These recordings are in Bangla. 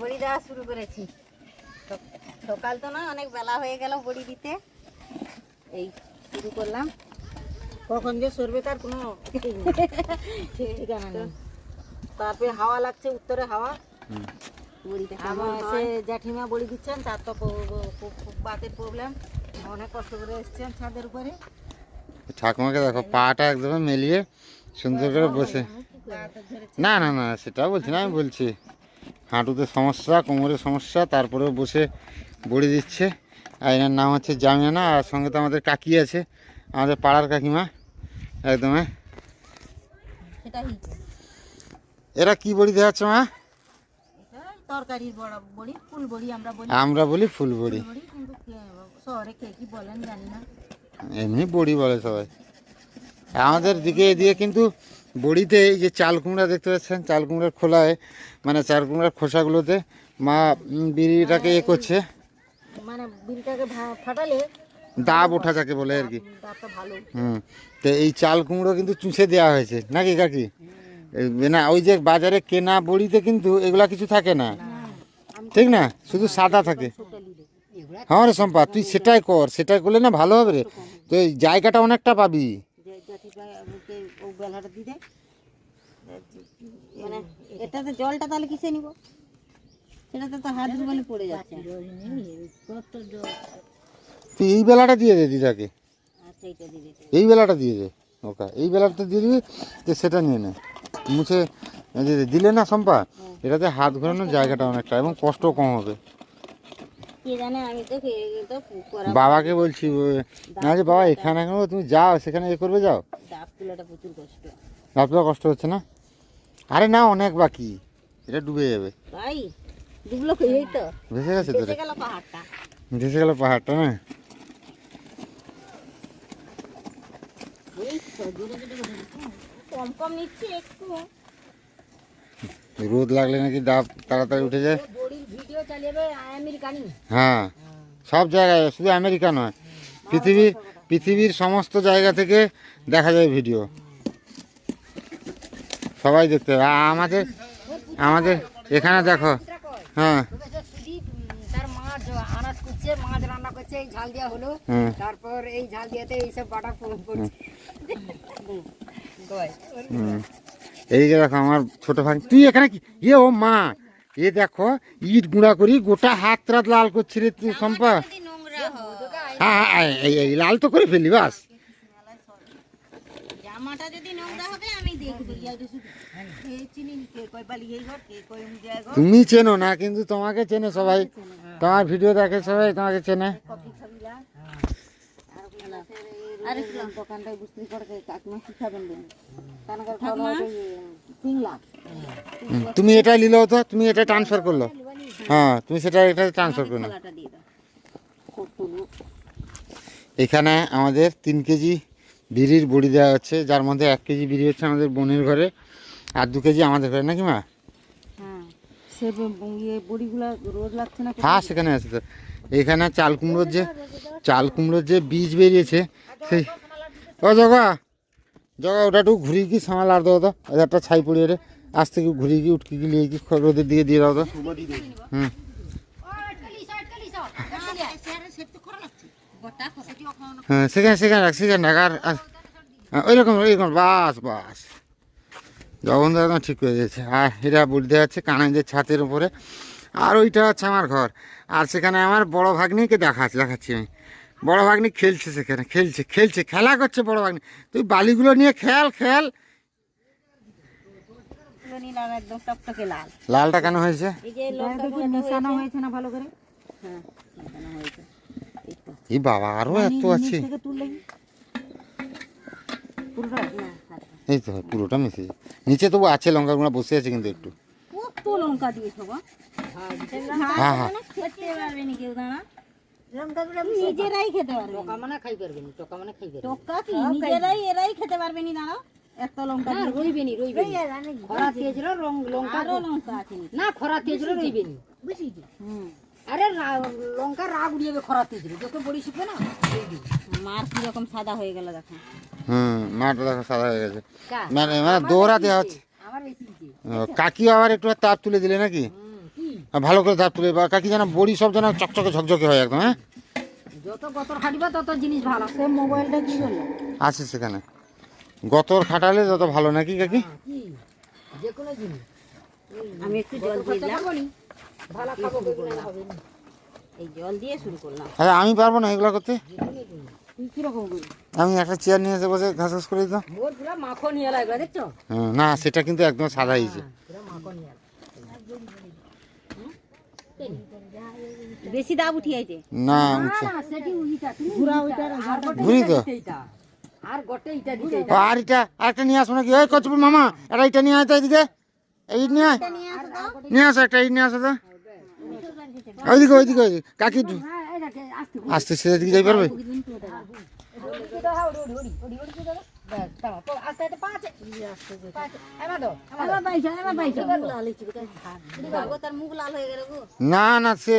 বড়ি দেওয়া শুরু করেছি। সকাল তো না অনেক বেলা হয়ে গেল বড়ি দিতে। এই শুরু করলাম। কখন যে সরবে তার কোনো ঠিকানা নেই। তারপরে হাওয়া লাগছে উত্তরে হাওয়া। আমার কেমন সে জ্যাঠিমা বড়ি দিচ্ছেন তার তো বাতের প্রবলেম অনেক কষ্ট করে এসছেন ছাদের উপরে। ঠাকুমাকে দেখো পাটা একদম মেলিয়ে সুন্দর করে বসে। না না না সেটা বলছি না আমি বলছি। হাঁটুতে সমস্যা কোমরে সমস্যা তারপরেও বসে বড়ি দিচ্ছে। আর এনার নাম হচ্ছে জামিয়ানা আর সঙ্গে তো আমাদের কাকি আছে আমাদের পাড়ার কাকিমা একদম। এরা কি বড়ি দেওয়াচ্ছে মা? এটা তরকারির বড়ি ফুল বড়ি আমরা বলি। আমরা বলি ফুল বড়ি। বড়ি কিন্তু কে- শহরে কে কি বলেন জানি না। এমনি বড়ি বলে সবাই। আমাদের দিকে এদিকে কিন্তু বড়িতে এই যে চাল কুমড়া দেখতে পাচ্ছেন চাল কুমড়ার খোলায় মানে চাল কুমড়ার খোসাগুলোতে মা বিড়িটাকে এ করছে। মানে ফাটালে দাব ওঠা যাকে বলে আর কি। হুম তো এই চাল কুমড়ো কিন্তু চুষে দেওয়া হয়েছে নাকি কাকি? না ওই যে বাজারে কেনা বড়িতে কিন্তু এগুলা কিছু থাকে না। ঠিক না? শুধু সাদা থাকে। হ্যাঁ রে সম্পা তুই সেটাই কর সেটাই করলে না ভালো হবে রে। তো এই জায়গাটা অনেকটা পাবি। যে বেলাটা দিয়ে দেয়। মানে এটাতে জলটা তাহলে কিসে নিব? সেটাতে তো হাত বলে পড়ে যাচ্ছে। তুই এই বেলাটা দিয়ে দে দিদাকে। আচ্ছা এই বেলাটা দিয়ে দে ওকা এই বেলাটা দিয়ে দিবি তো সেটা নিয়ে নে। মুছে দিলে না সম্পা এটাতে হাত ঘোরানোর জায়গাটা অনেকটা এবং কষ্ট কম হবে কে জানে আমি তো কে- তো করা বাবাকে বলছি না যে বাবা এখানে কেন তুমি যাও সেখানে এ করবে যাও। ডাব তোলাটা কষ্ট। হচ্ছে না? আরে না অনেক বাকি। এটা ডুবে যাবে। ভাই তো? ভেসে গেছে তো ভেসে গেল পাহাড়টা। ভেসে গেল পাহাড়টা না। কম কম নিচ্ছি একটু। রোদ লাগলে নাকি ডাব তাড়াতাড়ি উঠে যায়। হ্যাঁ সব জায়গায় শুধু আমেরিকা নয় পৃথিবীর পৃথিবীর সমস্ত জায়গা থেকে দেখা যায় ভিডিও। সবাই দেখতে আমাদের আমাদের এখানে দেখো হ্যাঁ। মাছ রান্না করছে এই ঝাল দেওয়া হলো। তারপর এই ঝাল দিয়াতে এইসব বাটার পড়ছে এই যে দেখো আমার ছোট ভাই তুই এখানে কি? ইয়ে ও মা এ দেখো ইট গুঁড়া করি গোটা হাত রাত লাল করছি রে নোংরা। হয় হ্যাঁ হ্যাঁ, এই লাল তো করে ফেলি বাস। জামাটা যদি নোংরা হবে আমি দেখব। এই চিনি কে কয় বালি এই ঘর কে কয় অমুক জায়গা তুমি চেনো না কিন্তু তোমাকে চেনে সবাই। তোমার ভিডিও দেখে সবাই তোমাকে চেনে। দোকানটায় বুঝতে করে কাকিমা কি খাবেন তুমি এটা নিলেও তো তুমি এটা ট্রান্সফার করল। হ্যাঁ তুমি সেটা এটা ট্রান্সফার করল। থালাটা এখানে আমাদের তিন কেজি বিড়ির বড়ি দেওয়া হচ্ছে যার মধ্যে এক কেজি বিড়ি হচ্ছে আমাদের বোনের ঘরে আর দু কেজি আমাদের ঘরে নাকি মা? হ্যাঁ হ্যাঁ সেখানে আছে তো। এখানে চাল কুমড়োর যে চাল কুমড়োর যে বীজ বেরিয়েছে সেই। ও জগা জগা ওটা একটু ঘুরিয়ে কি সামাল আর দাও তো। একটা ছাই পড়িয়ে রে আজ থেকে ঘুরিয়ে কি উঠকি গিয়ে কি রোদের দিকে দিয়ে দাও তো। হুম। হ্যাঁ সেখানে সেখানে আর হ্যাঁ, বাস বাস। ঠিক করে দিয়েছে। আর এটা ছাতের উপরে। আর ওইটা হচ্ছে আমার ঘর। আর সেখানে আমার বড় ভাগ্নিকে দেখাচ্ছে দেখাচ্ছি আমি। বড় ভাগ্নি খেলছে সেখানে খেলছে খেলছে খেলা করছে বড় ভাগ্নি। তুই বালিগুলো নিয়ে খেল খেল। লালটা কেন হয়েছে? এই যে লঙ্কা মিশানো হয়েছে? না ভালো করে? হ্যাঁ বাবা আরও এত আছে। না হাতটা। এই তো পুরোটা মিশেছে নিচে তবু আছে লঙ্কা গুঁড়া বসে আছে কিন্তু একটু। লঙ্কা দিয়েছ গো? হ্যাঁ হ্যাঁ নিজেরাই খেতে পারবে। টকা মানে খাই পারবে না টকা মানে খাই পারবে টকা কি নিজেরাই এরাই খেতে পারবে নি দাঁড়াও। এত লঙ্কা দিয়ে রইবে নি রইবে খরা রং লঙ্কা আরও লঙ্কা আছে না খরা তেজ রইবে নি। বুঝিছি আরে রা- লঙ্কা রাগ উড়িয়ে খরা যত বড়ি না সাদা হয়ে গেল দেখো। হুম মাঠটা দেখো সাদা হয়ে গেছে? মানে মানে দৌড়াতে হচ্ছে। কাকি আবার একটু তাপ তুলে দিলে নাকি? ভালো করে ধাপ তুলে বা কাকি যেন বড়ি সব যেন চকচকে ঝকঝকে হয় একদম হ্যাঁ? যত গতর খাটিবা তত জিনিস ভালো। সে মোবাইলটা কি করল আছে সেখানে। গতর খাটালে তত ভালো নাকি কাকি? কি? যে কোনো জিনিস। আমি একটু জল দিয়ে ভালো খাব হবে না এই জল দিয়ে শুরু করলাম। আরে আমি পারব না এগুলো করতে? আমি একটা চেয়ার নিয়ে এসে বসে ঘাস ঘাস করে দিতাম। মাখন নিয়ে লাগবে দেখছ? হ্যাঁ, না সেটা কিন্তু একদম সাদা হয়েছে। নিয়ে বেশি দাব উঠি আইতে না না উঠছে। সেটি উইটা তুমি ঘুরা উইটা আর ঘুরি তো। আর গটে ইটা দিতে। আর এটা আরেকটা নিয়ে আসো নাকি ওই কচুপি মামা এটা এটা নিয়ে আয় তো এদিকে এই নিয়ে আয় নিয়ে আসো একটা ইট নিয়ে আসো তো ওইদিকে ওইদিকে ওইদিকে কাকি হ্যাঁ, এই। আসতে সেদিকে যাই পারবে হয়ে না না সে।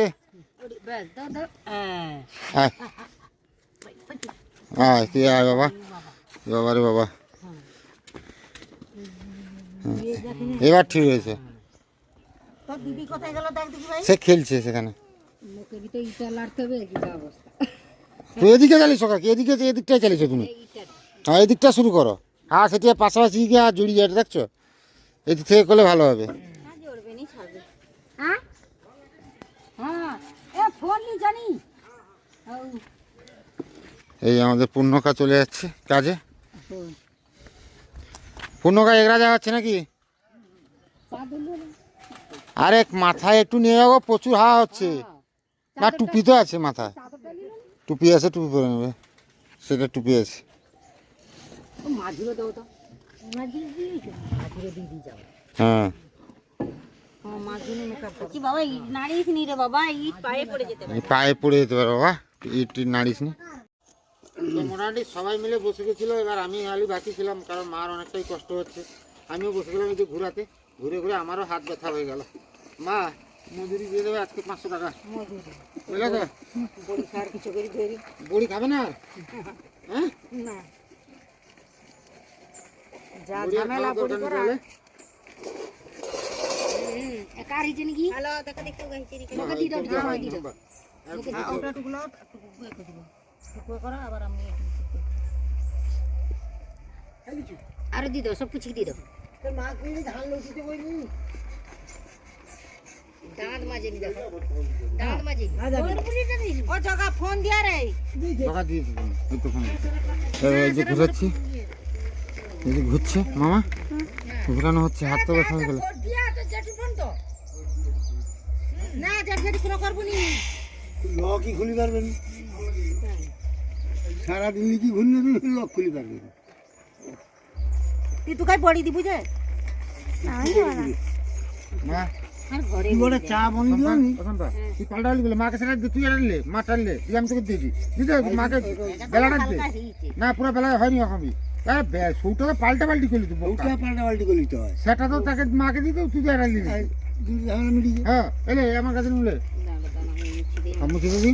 হ্যাঁ। তুই আয় বাবা। বাবা। রে বাবা। হ্যাঁ। এবার ঠিক হয়েছে। তোর দিদি কোথায় গেল দেখ দেখি ভাই। সে খেলছে সেখানে। তুই এদিকে চালিস কাকি এদিকে এদিকটাই চালিস তুমি? হ্যাঁ এদিকটা শুরু করো। হ্যাঁ সেটি পাশাপাশি গিয়ে জড়িয়ে যায় দেখছ? এদিক থেকে করলে ভালো হবে। এই আমাদের পূর্ণকা চলে যাচ্ছে কাজে। পূর্ণকা এগরা যাওয়া হচ্ছে নাকি? চা দিলো আরে, মাথায় একটু নিয়ে যাব, প্রচুর হাওয়া হচ্ছে। না, টুপি তো আছে মাথায়? টুপি আছে, টুপি পরে নেবে। সেটা টুপি আছে। মাঝিরও দাও তো। মাঝিরে দিয়েছ? মাঝিরে দিয়ে দিয়ে যাও। হ্যাঁ। কি বাবা ইট নাড়িস নি রে বাবা ইট পায়ে পড়ে যেতে পারে। পায়ে পড়ে যেতে পারো বাবা ইট নাড়িস নি মোটামুটি সবাই মিলে বসে গেছিল এবার আমি খালি বাকি ছিলাম কারণ মার অনেকটাই কষ্ট হচ্ছে। আমিও বসে গেলাম এই যে ঘুরাতে ঘুরে ঘুরে আমারও হাত ব্যথা হয়ে গেল। মা মজুরি দিয়ে দেবে আজকে পাঁচশো টাকা। বুঝলে তো? বড়ি খাওয়ার কিছু করে ধরি বড়ি খাবে না আর? হ্যাঁ? না। যা ঝামেলা বড়ি করা নেই তাহলে? হুম, এ কার হয়েছে নাকি? হ্যালো দেখো দেখো গাইছি রে আমাকে দিয়ে দাও, দিয়ে দাও, দিয়ে দাও। ওটা টুকলো টুকু করে দিবো টুকু করো আবার আমি আরও দিয়ে দাও সব কিছু দাও দাঁত নি দেখো দাঁত নি। ও জগা ফোন দিয়া রে। টাকা দিয়ে দেবো। তো ফোন। এই এই যে ঘুরাচ্ছি। এই ঘুরছে মামা? ঘুরানো হচ্ছে হাত তো ব্যথা হয়ে গেল। না জেট জেট কোনো করব নি। লক কি খুলি পারবেন? সারাদিন কি ঘুরলে লক খুলি পারবেন। তুই তো কাই বড়ি দিবু যে। মা। আর ঘরে বলে চা বনি দিলাম তুই বলে মাকে সেটা দে, তুই আনলে মা টানলে তুই আমি তোকে দিতে মাকে বেলাটা দে না পুরো বেলা হয়নি সৌটাকে পাল্টা পাল্টি করলি তুই ওটা পাল্টা পাল্টি করে দিতে হয়। সেটা তো তাকে মাকে দিতে তুই হ্যাঁ এলে আমার কাছে নিলে আমি কি দিবি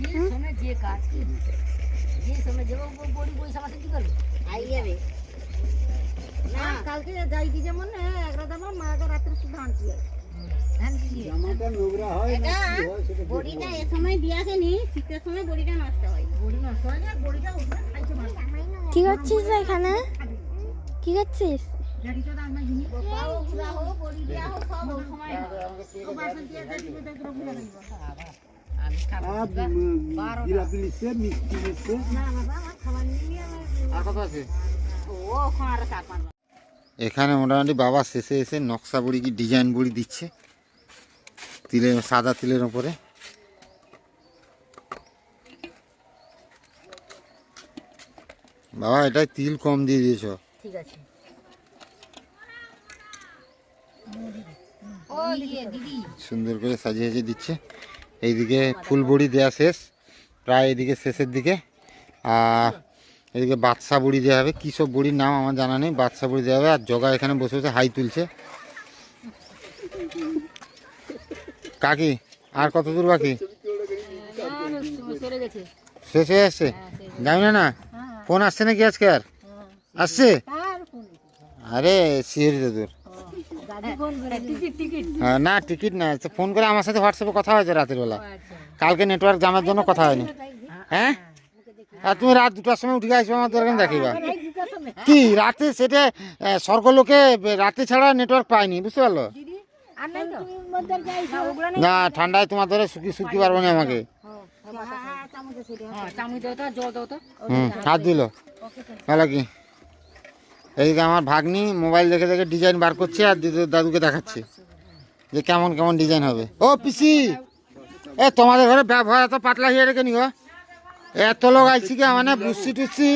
যে সময় যে কাজ কি যে সময় বড়ি পয়সা মাসে কি করবে? আই যাবে। না। কালকে যাইতি যেমন একরা দামা মাকে রাত্রে শুধু আনছি। জামাটা নোংরা হয় না বড়িটা এ সময় দিয়াকে নি শীতের সময় বড়িটা নষ্ট হয়। বড়ি নষ্ট হয় না বড়িটা উঠে খাইতে ভালো কি করছিস এখানে? কি করছিস? এখানে মোটামুটি বাবা শেষে এসে নকশা বুড়ি কি ডিজাইন বুড়ি দিচ্ছে। তিলের, সাদা তিলের ওপরে। বাবা এটাই তিল কম দিয়ে দিয়েছ ঠিক আছে ইয়ে সুন্দর করে সাজিয়ে সাজিয়ে দিচ্ছে এইদিকে ফুল বড়ি দেওয়া শেষ প্রায় এদিকে শেষের দিকে আর এদিকে বাদশা বুড়ি দেওয়া হবে কী সব বুড়ির নাম আমার জানা নেই বাদশা বুড়ি দেওয়া হবে আর জগা এখানে বসে বসে হাই তুলছে কাকি আর কত দূর বাকি চলে শেষ হয়ে আসছে যাই না না ফোন আসছে নাকি আজকে আর? আসছে? আরে শিহরিত দূর টিকিট টিকিট। হ্যাঁ, না টিকিট না ফোন করে আমার সাথে হোয়াটসঅ্যাপে কথা হয়েছে রাতের বেলা। কালকে নেটওয়ার্ক জামের জন্য কথা হয়নি। হ্যাঁ? আর তুমি রাত দুটার সময় উঠে আসবে আমার দোকান দেখিবা। কি রাতে সেটা স্বর্গলোকে রাতে ছাড়া নেটওয়ার্ক পায়নি বুঝতে পারল? আর নাই তো? না, না ঠান্ডায় তোমার ধরে শুকি শুকি পারব না আমাকে। হুম হাত দিল। ভালো কি? এইদিকে আমার ভাগ্নি মোবাইল দেখে দেখে ডিজাইন বার করছে আর দাদুকে দেখাচ্ছে। যে কেমন কেমন ডিজাইন হবে। ও পিসি! এ তোমাদের ঘরে ব্যবহার এত পাতলা হয়ে রেখে নিও এত লোক আইছি কি মানে বুঝছি টুসছি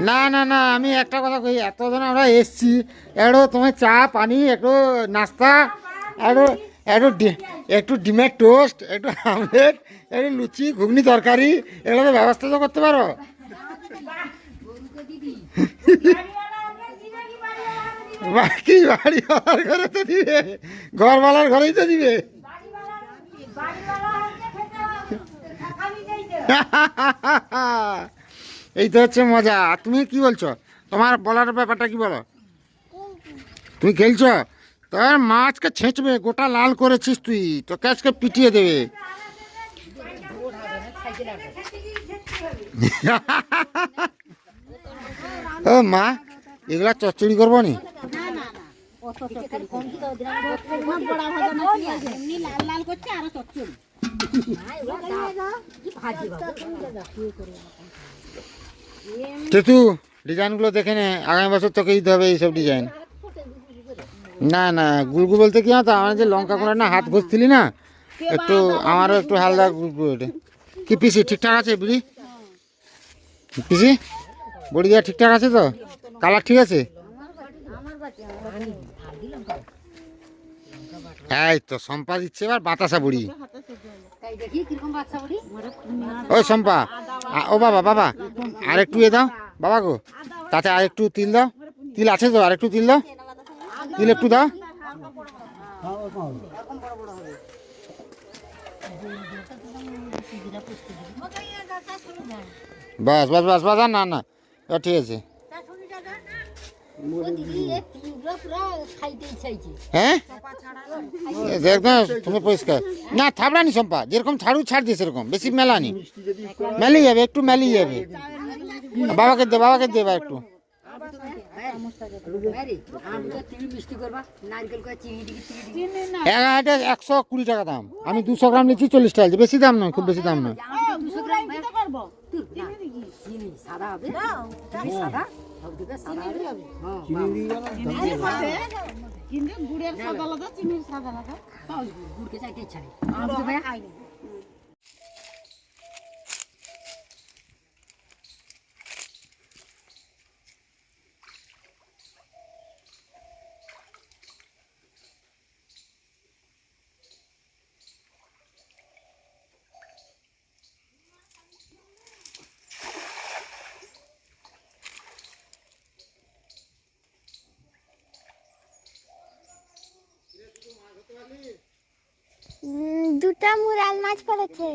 না না না আমি একটা কথা কই এত জন আমরা এসছি। একটু তোমার চা পানি একটু নাস্তা একটু একটু ডি- একটু ডিমের টোস্ট একটু আমলেট একটু লুচি ঘুগনি তরকারি এগুলো তো ব্যবস্থা তো করতে পারো। বাকি বাড়িওয়ালার ঘরে তো দিবে। ঘরওয়ালার ঘরেই তো দিবে। এই তো হচ্ছে মজা। তুমি কি বলছো? তোমার বলার ব্যাপারটা কি বলো? তুমি খেলছো? তোর মাছকে ছেঁচবে, গোটা লাল করেছিস তুই। তোকে আজকে পিটিয়ে দেবে। ও মা, এগুলা চচ্চড়ি করব নি? তেতু ডিজাইনগুলো দেখে নে। আগামী বছর তোকে দিতে হবে এইসব ডিজাইন। না না গুলগু বলতে কি হতো আমার যে লঙ্কা করে না, হাত ঘষছিলি না? একটু আমারও একটু হালদা গুলগু ওটা। কি পিসি, ঠিকঠাক আছে বুড়ি পিসি, বড়ি দেওয়া ঠিকঠাক আছে তো? কালার ঠিক আছে? এই তো সম্পা দিচ্ছে এবার বাতাসা বুড়ি। ওই সম্পা ও বাবা বাবা আর একটু এ দাও। বাবা গো, তাতে আর একটু তিল দাও। তিল আছে তো আর একটু তিল দাও। তিল একটু দাও বাস বাস বাস বাস, না না ঠিক আছে। হ্যাঁ? দেখ তুমি পরিষ্কার। না থাবড়ানি সম্পা যেরকম ছাড়ু ছাড় দিয়ে সেরকম, বেশি মেলানি মেলি যাবে একটু মেলি যাবে বাবাকে দে বাবাকে দে একটু। একশো কুড়ি টাকা দাম। আমি দুশো গ্রাম নিচ্ছি চল্লিশ টাকা। বেশি দাম নয় খুব বেশি দাম নয়। হবে? হ্যাঁ কিন্তু গুড়ের সাদা আলাদা চিনির সাদা আলাদা। গুড়কে চাইতে ইচ্ছা নেই। মুরাল মাছ পড়েছে।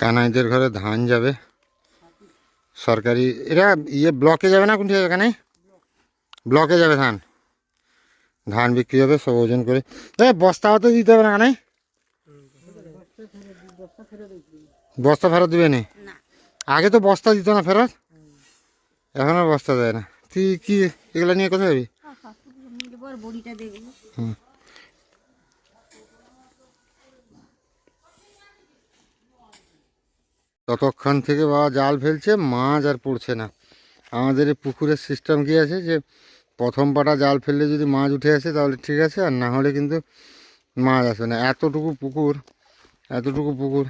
কানাইদের ঘরে ধান যাবে। সরকারি এরা ইয়ে ব্লকে যাবে না কোনটি এখানে? ব্লকে যাবে ধান। ধান বিক্রি হবে সব ওজন করে। এ বস্তাও তো দিতে হবে না কানাই বস্তা ফেরত দিবে নি? আগে তো বস্তা দিত না ফেরত? এখন আর বস্তা দেয় না। তুই কি এগুলো নিয়ে কোথায় যাবি বড়িটা ততক্ষণ থেকে বাবা জাল ফেলছে, মাছ আর পড়ছে না। আমাদের পুকুরের সিস্টেম কি আছে যে, প্রথম পাটা জাল ফেললে যদি মাছ উঠে আসে তাহলে ঠিক আছে, আর না হলে কিন্তু মাছ আসবে না। এতটুকু পুকুর এতটুকু পুকুর,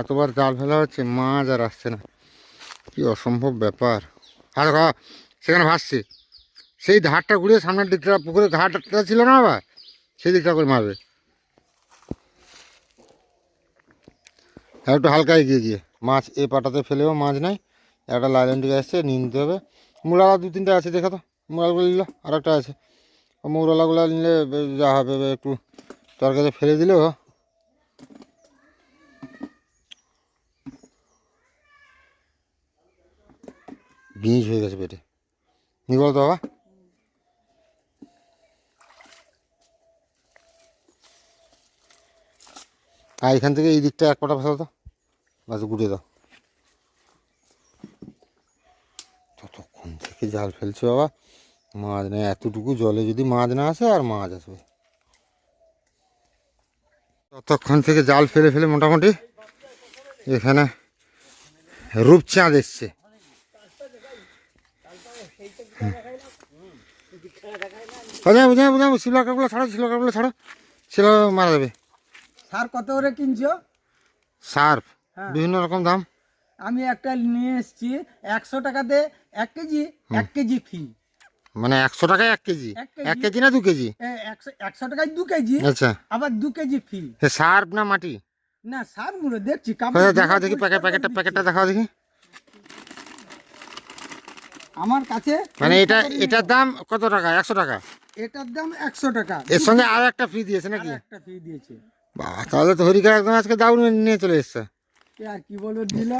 এতবার জাল ফেলা হচ্ছে, মাছ আর আসছে না। কি অসম্ভব ব্যাপার। আর ঘা সেখানে ভাসছে। সেই ধারটা ঘুরিয়ে সামনের দিকটা, পুকুরের ঘাটটা ছিল না বাবা সেই দিকটা করে মারবে। আর একটু হালকা এগিয়ে গিয়ে। মাছ এ পাটাতে ফেলেও মাছ নাই। একটা লাইল্যান্ডিক আসছে, নিয়ে নিতে হবে। মুরালা দু তিনটা আছে, দেখো তো। মুরালগুলো নিল, আর একটা আছে। মৌরলাগুলো নিলে যা হবে একটু তরকারিতে ফেলে দিলেও। বিষ হয়ে গেছে পেটে। নি বলতো বাবা? আর এখান থেকে এই দিকটা এক কটা ফেলতো তো। বাস গুড়িয়ে দাও। ততক্ষণ থেকে জাল ফেলছে বাবা। মাছ নেই এতটুকু জলে যদি মাছ না আসে আর মাছ আসবে। ততক্ষণ থেকে জাল ফেলে ফেলে মোটামুটি এখানে রূপচাঁদ এসছে। ছাড়ো ছাড়ো শিল মারা যাবে। সার কত করে কিনছো? সার্ফ। বিভিন্ন রকম দাম? আমি একটা নিয়ে এসেছি একশো টাকাতে এক কেজি এক কেজি ফি মানে একশো টাকায় এক কেজি? এক কেজি। না দু কেজি? একশো টাকায় দু কেজি আচ্ছা। আবার দু কেজি ফি সে সার্ফ না মাটি? না সারগুলো দেখছি কোথায় দেখাও দেখি প্যাকেট প্যাকেটটা প্যাকেটটা দেখাও দেখি। আমার কাছে মানে এটা এটার দাম কত টাকা? একশো টাকা? এটার দাম একশো টাকা। এর সঙ্গে আর একটা ফ্রি দিয়েছে নাকি? একটা ফ্রি দিয়েছে। বাহ তাহলে তো হরিকা একদম আজকে দাউন নিয়ে চলে এসছে। আর কি বলব দিল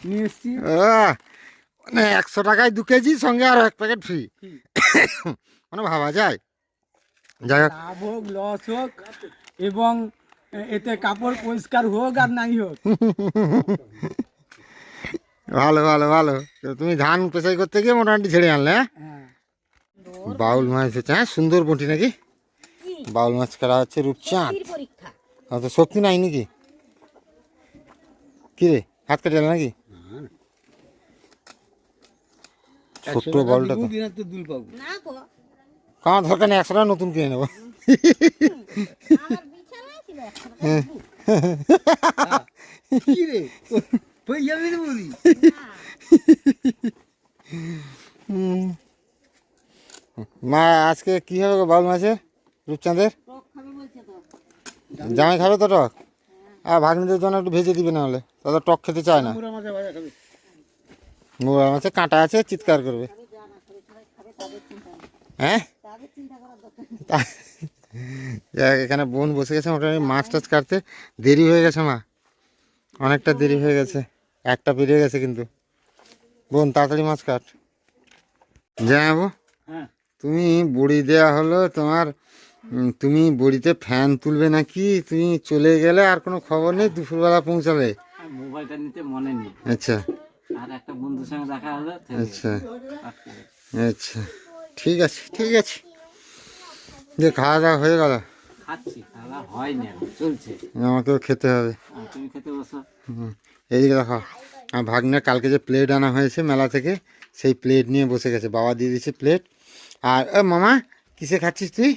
নিয়ে এসছি। মানে একশো টাকায় দু কেজি সঙ্গে আর এক প্যাকেট ফ্রি। মানে ভাবা যায়। যাই হোক। লাভ হোক লস হোক এবং এতে কাপড় পরিষ্কার হোক আর নাই হোক। ভালো ভালো ভালো। তুমি ধান পেশাই করতে গিয়ে মোটামুটি ছেড়ে আনলে হ্যাঁ? হ্যাঁ। বাউল মাছ হচ্ছে হ্যাঁ? সুন্দর বটি নাকি? বাউল মাছ কাটা হচ্ছে রূপচাঁদ। অত শক্তি নাই নাকি? কি রে হাত কেটে গেল নাকি? ছোট্ট বলটা তো। তো দুল পাবো। না গো। কামার দরকার নেই একশো টাকা নতুন কিনে নেব। হয়ে মা আজকে কি হবে বাউল মাছের রূপচাঁদের? টক খাবে বলছে জামাই খাবে তো টক আর ভাগ্নিদের জন্য একটু ভেজে দিবে না হলে তাদের টক খেতে চায় না। মোড়া মাছে কাঁটা আছে চিৎকার করবে। হ্যাঁ? এখানে বোন বসে গেছে মোটামুটি মাছ টাছ কাটতে। দেরি হয়ে গেছে মা। অনেকটা দেরি হয়ে গেছে। একটা পেরিয়ে গেছে কিন্তু। বোন তাড়াতাড়ি মাছ কাট। যাব হ্যাঁ। তুমি বুড়ি দেয়া হলো তোমার তুমি বড়িতে ফ্যান তুলবে নাকি? তুমি চলে গেলে আর কোনো খবর নেই? দুপুরবেলা পৌঁছালে? মোবাইলটা নিতে মনে নেই। আচ্ছা। আর একটা বন্ধুর সঙ্গে দেখা হলো আচ্ছা। আচ্ছা। ঠিক আছে ঠিক আছে। যে খাওয়া দাওয়া হয়ে গেল? খাচ্ছি খাওয়া হয়নি চলছে। আমাকেও খেতে হবে। তুমি খেতে বসো। হুম, এইদিকে দেখো আমার ভাগ্নে কালকে যে প্লেট আনা হয়েছে মেলা থেকে সেই প্লেট নিয়ে বসে গেছে। বাবা দিয়ে দিয়েছে প্লেট আর এ মামা কিসে খাচ্ছিস তুই?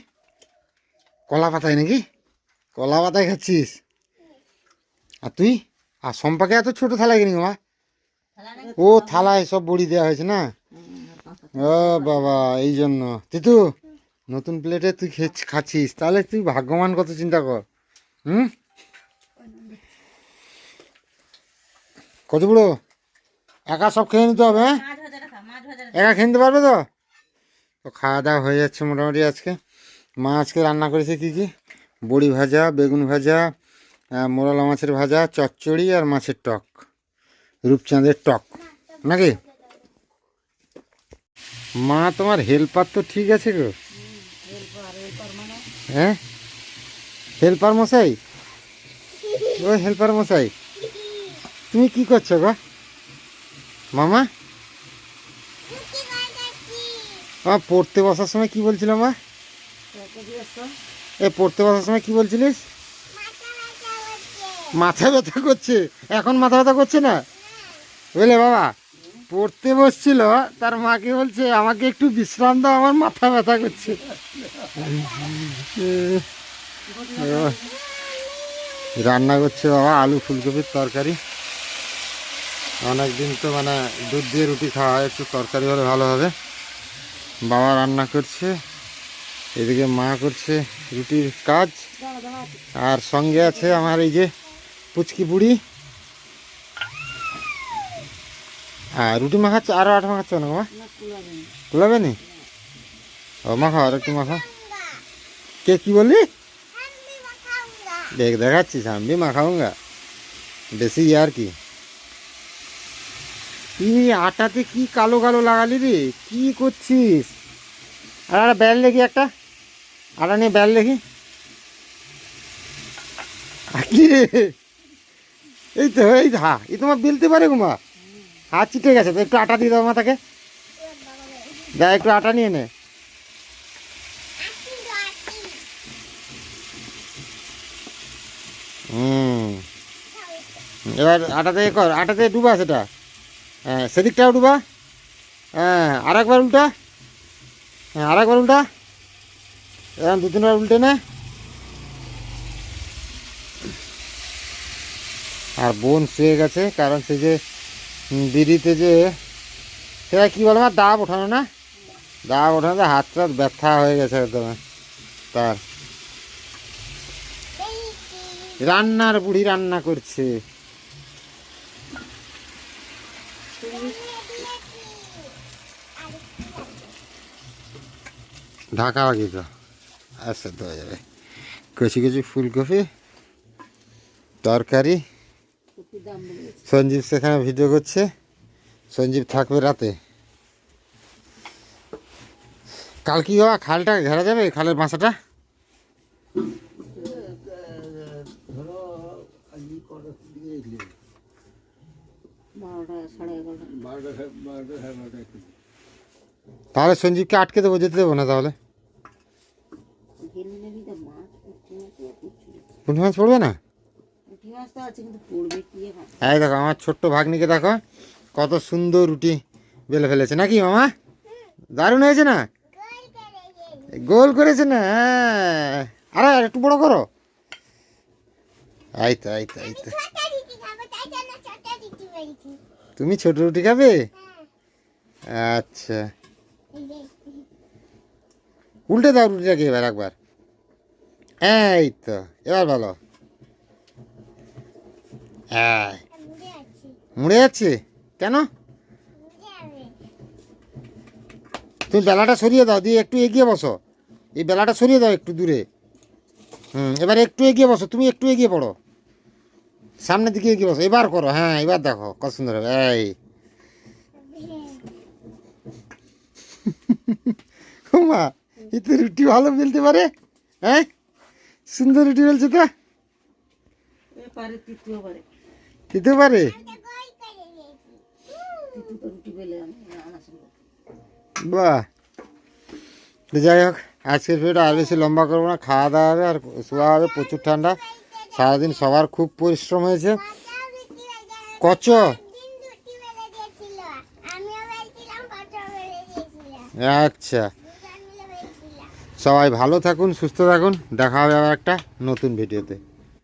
কলা পাতায় নাকি? কলা পাতায় খাচ্ছিস? আর তুই? আর সম্পাকে এত ছোট থালায় কিনি মা? ও থালায় সব বড়ি দেওয়া হয়েছে না? ও বাবা এই জন্য। তিতু নতুন প্লেটে তুই খাচ্ছিস তাহলে তুই ভাগ্যবান কত চিন্তা কর। হুম? কত বুড়ো একা সব খেয়ে নিতে হবে হ্যাঁ? একা খেয়ে নিতে পারবে তো? তো খাওয়া দাওয়া হয়ে যাচ্ছে মোটামুটি আজকে। মা আজকে রান্না করেছে কি কি? বড়ি ভাজা বেগুন ভাজা মোরলা মাছের ভাজা চচ্চড়ি আর মাছের টক। রূপচাঁদের টক। নাকি? মা তোমার হেল্পার তো ঠিক আছে গো। হ্যাঁ? হেল্পার মশাই? ও হেল্পার মশাই। তুমি কি করছ গো? মামা? পড়তে বসার সময় কি বলছিল মা? এ, পড়তে বসার সময় কি বলছিলিস? মাথা ব্যথা করছে। এখন মাথা ব্যথা করছে না? বুঝলে বাবা? পড়তে বসছিল, তার মাকে বলছে, আমাকে একটু বিশ্রাম দাও, আমার মাথা ব্যথা করছে। রান্না করছে বাবা, আলু ফুলকপির তরকারি। অনেকদিন তো মানে দুধ দিয়ে রুটি খাওয়া হয়, একটু তরকারি হলে ভালো হবে। বাবা রান্না করছে। এদিকে মা করছে রুটির কাজ। আর সঙ্গে আছে আমার এই যে পুচকি বুড়ি। আর রুটি মাখাচ্ছে, আরও আট মাখাচ্ছে না মা? কুলাবে নি ও, মাখা, আর একটু মাখা। কে কি বললি? দেখ দেখাচ্ছিস আমি মাখাউঙ্গা। বেশি আর কি। কি আটাতে কি কালো কালো লাগালি রে? কি করছিস? আর একটা ব্যাল দেখি একটা। আটা নিয়ে ব্যাল দেখি। কি এই তো, এই হা, এই তোমার বিলতে পারে গুমা হাত চিটে গেছে, তো একটু আটা দিয়ে দাও মাথাকে। যা একটু আটা নিয়ে নে। হুম। এবার আটাতে কর আটাতে ডুবা সেটা। হ্যাঁ সেদিকটাও ডুবা। হ্যাঁ আর একবার উল্টা। হ্যাঁ আর একবার উল্টা। এরকম দু তিনবার উল্টে না। আর বোন শুয়ে গেছে, কারণ সে যে বিড়িতে যে সেটা কী বলো আমার দাব ওঠানো না? দাব ওঠানোতে হাতটা ব্যথা হয়ে গেছে একদম। তার। রান্নার বুড়ি রান্না করছে। ঢাকা তো আচ্ছা দেওয়া যাবে কচি কচি ফুলকপি, তরকারি। সঞ্জীব সেখানে ভিডিও করছে। সঞ্জীব থাকবে রাতে। কাল কি বাবা খালটা ঘেরা যাবে খালের এগারোটা তাহলে সঞ্জীবকে আটকে দেবো, যেতে দেবো না তাহলে ঘেরে নেবি তো মাছ পুঁটি মাছ তো কিচ্ছু নেই। পুঁটি মাছ পড়বে না এই দেখো আমার ছোট্ট ভাগ্নিকে দেখো কত সুন্দর রুটি বেলে ফেলেছে। নাকি মামা? দারুণ হয়েছে না? গোল করেছে না? হ্যাঁ। আরে আর একটু বড় করো। এই তো এই তো এই তো। তুমি ছোট রুটি খাবে? আচ্ছা। উল্টে দাও রুটিটা রুটিটাকে এবার একবার। এই তো এবার হ্যাঁ মুড়ে যাচ্ছে? কেন? তুমি বেলাটা সরিয়ে দাও, দিয়ে একটু এগিয়ে বসো। এই বেলাটা সরিয়ে দাও একটু দূরে। হুম, এবার একটু এগিয়ে বসো, তুমি একটু এগিয়ে পড়ো। সামনের দিকে এগিয়ে বসো, এবার করো হ্যাঁ এবার দেখো, কত সুন্দর হবে, এই। মা রুটি ভালো মিলতে পারে হ্যাঁ সুন্দর বেলছে তো দিতে পারে। বাহ। যাই হোক আজকের ভিডিওটা আর বেশি লম্বা করব না। খাওয়া দাওয়া হবে আর শোয়া হবে প্রচুর ঠান্ডা। সারাদিন সবার খুব পরিশ্রম হয়েছে। কচ আচ্ছা। সবাই ভালো থাকুন সুস্থ থাকুন। দেখা হবে আবার একটা নতুন ভিডিওতে।